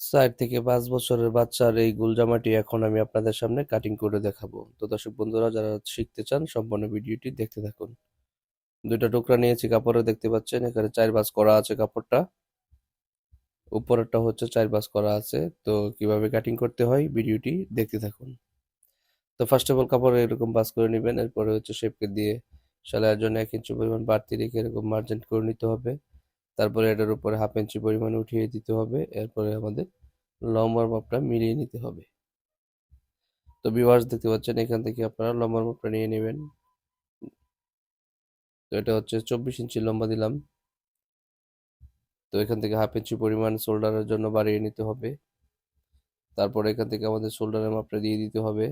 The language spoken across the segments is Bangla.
চার থেকে পাঁচ বছরের বাচ্চার এই গুলজামাটি এখন আমি আপনাদের সামনে কাটিং করে দেখাবো। তো দর্শক বন্ধুরা, যারা শিখতে চান, সম্পূর্ণ ভিডিওটি দেখতে থাকুন। দুইটা টুকরা নিয়েছি, কাপড়ে দেখতে পাচ্ছেন, এখানে চার বাস করা আছে কাপড়টা। উপরেরটা হচ্ছে চার বাস করা আছে। তো কীভাবে কাটিং করতে হয়, ভিডিওটি দেখতে থাকুন। তো ফার্স্ট অফ অল কাপড় এরকম বাস করে নেবেন, এরপরে হচ্ছে শেপকে দিয়ে সেলাইয়ের জন্য এক ইঞ্চি পরিমাণ বাড়তি রেখে এরকম মার্জেন্ট করে নিতে হবে। তারপরে এটার উপরে হাফ ইঞ্চি পরিমাণ উঠিয়ে দিতে হবে। এরপরে আমাদের লম্বার মাপটা মিলিয়ে নিতে হবে। তো ভিউয়ার্স দেখতে পাচ্ছেন, এখান থেকে আপনারা লম্বার মাপটা নিয়ে নেবেন। তো এটা হচ্ছে চব্বিশ ইঞ্চি লম্বা দিলাম। তো এখান থেকে হাফ ইঞ্চি পরিমাণ শোল্ডারের জন্য বাড়িয়ে নিতে হবে। তারপরে এখান থেকে আমাদের শোল্ডারের মাপটা দিয়ে দিতে হবে।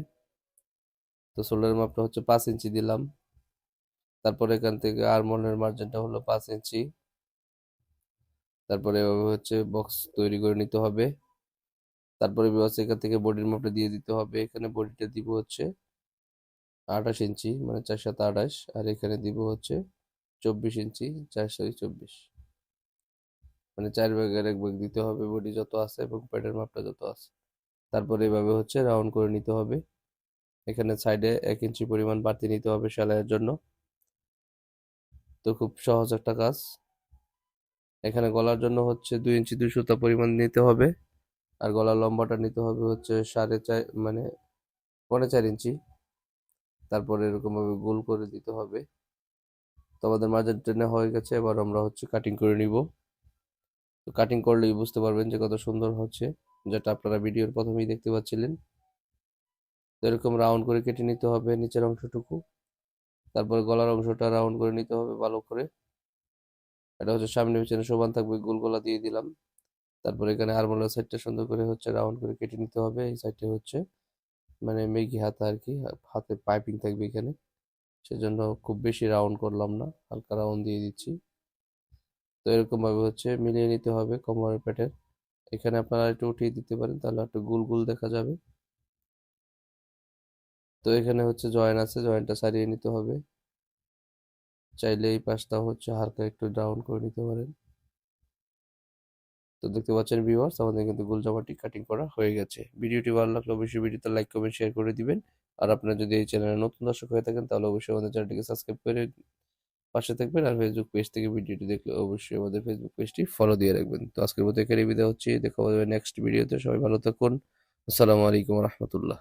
তো শোল্ডারের মাপটা হচ্ছে পাঁচ ইঞ্চি দিলাম। তারপরে এখান থেকে আরমোলের মার্জিনটা হলো পাঁচ ইঞ্চি। তারপরে এভাবে হচ্ছে বক্স তৈরি করে নিতে হবে। তারপরে বিবাস এখান থেকে বডির মাপটা দিয়ে দিতে হবে। এখানে বডিটা দিব হচ্ছে আঠাশ ইঞ্চি মানে চার সাত আঠাশ। আর এখানে দিব হচ্ছে চব্বিশ ইঞ্চি চারশো চব্বিশ। মানে চার ভাগের এক ভাগ দিতে হবে বডি যত আছে এবং প্যাডের মাপটা যত আছে। তারপরে এভাবে হচ্ছে রাউন্ড করে নিতে হবে। এখানে সাইডে এক ইঞ্চি পরিমাণ বাড়তি নিতে হবে সেলাইয়ের জন্য। তো খুব সহজ একটা কাজ। এখানে গলার জন্য হচ্ছে দুই ইঞ্চি দুই সুতা পরিমাণ নিতে হবে। আর গলার লম্বাটা নিতে হবে হচ্ছে সাড়ে চার মানে পৌনে চার ইঞ্চি। তারপরে এরকমভাবে গোল করে দিতে হবে। তো আমাদের মাঝের ট্রেনে হয়ে গেছে, এবার আমরা হচ্ছে কাটিং করে নিব। তো কাটিং করলেই বুঝতে পারবেন যে কত সুন্দর হচ্ছে, যেটা আপনারা ভিডিওর প্রথমেই দেখতে পাচ্ছিলেন। তো এরকম রাউন্ড করে কেটে নিতে হবে নিচের অংশটুকু। তারপরে গলার অংশটা রাউন্ড করে নিতে হবে ভালো করে। এটা হচ্ছে সামনে পিছনে সমান থাকবে গোল দিয়ে দিলাম। তারপরে এখানে আরমোলার সাইডটা সুন্দর করে হচ্ছে রাউন্ড করে কেটে নিতে হবে। এই সাইডটা হচ্ছে মানে মেঘি হাতা আর কি, হাতে পাইপিং থাকবে এখানে। সেজন্য খুব বেশি রাউন্ড করলাম না, হালকা রাউন্ড দিয়ে দিচ্ছি। তো এরকম ভাবে হচ্ছে মিলিয়ে নিতে হবে কোমরের পেটের এখানে আপনারা একটু উঠিয়ে দিতে পারেন, তাহলে একটু গুল গুল দেখা যাবে। তো এখানে হচ্ছে জয়েন আছে জয়েন্টটা সারিয়ে নিতে হবে। চাইলে এই পাশটা হচ্ছে হালকা একটু ডাউন করে নিতে পারেন। তো দেখতে পাচ্ছেন ভিউয়ার্স আমাদের কিন্তু গোল জামাটি কাটিং করা হয়ে গেছে। ভিডিওটি ভালো লাগলে অবশ্যই ভিডিওতে লাইক কমেন্ট শেয়ার করে দিবেন। আর আপনারা যদি এই চ্যানেলে নতুন দর্শক হয়ে থাকেন, তাহলে অবশ্যই আমাদের চ্যানেলটিকে সাবস্ক্রাইব করে পাশে থাকবেন। আর ফেসবুক পেজ থেকে ভিডিওটি দেখলে অবশ্যই আমাদের ফেসবুক পেজটি ফলো দিয়ে রাখবেন। তো আজকের মতো এখানে বিদায় হচ্ছে। দেখা হবে নেক্সট ভিডিওতে সবাই ভালো থাকুন। আসসালামু আলাইকুম রহমতুল্লাহ।